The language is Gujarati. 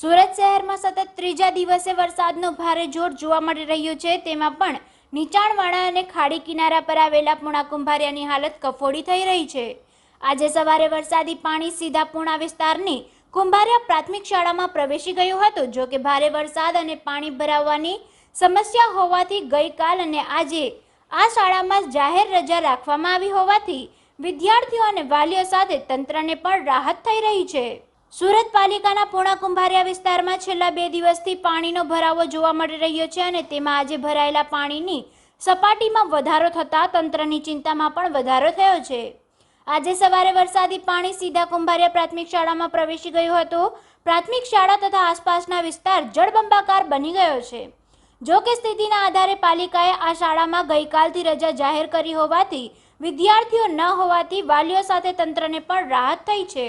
સુરત શહેરમાં સતત ત્રીજા દિવસે વરસાદનો ભારે જોર જોવા મળી રહ્યો છે. તેમાં પણ નીચાણવાળા અને ખાડી કિનારા પર આવેલા પૂણા કુંભારિયાની હાલત કફોડી થઈ રહી છે. આજે સવારે વરસાદી પાણી સીધા પૂણા વિસ્તારની કુંભારિયા પ્રાથમિક શાળામાં પ્રવેશી ગયું હતું, જો કે ભારે વરસાદ અને પાણી ભરાવાની સમસ્યા હોવાથી ગઈકાલ અને આજે આ શાળામાં જાહેર રજા રાખવામાં આવી હોવાથી વિદ્યાર્થીઓ અને વાલીઓ સાથે તંત્રને પણ રાહત થઈ રહી છે. સુરત પાલિકાના પૂણા કુંભારિયા વિસ્તારમાં છેલ્લા બે દિવસથી પાણીનો ભરાવો જોવા મળી રહ્યો છે અને તેમાં આજે ભરાયેલા પાણીની સપાટીમાં વધારો થતાં તંત્રની ચિંતામાં પણ વધારો થયો છે. આજે સવારે વરસાદી પાણી સીધા કુંભારિયા પ્રાથમિક શાળામાં પ્રવેશી ગયું હતું. પ્રાથમિક શાળા તથા આસપાસના વિસ્તાર જળબંબાકાર બની ગયો છે. જો કે સ્થિતિના આધારે પાલિકાએ આ શાળામાં ગઈકાલથી રજા જાહેર કરી હોવાથી વિદ્યાર્થીઓ ન હોવાથી વાલીઓ સાથે તંત્રને પણ રાહત થઈ છે.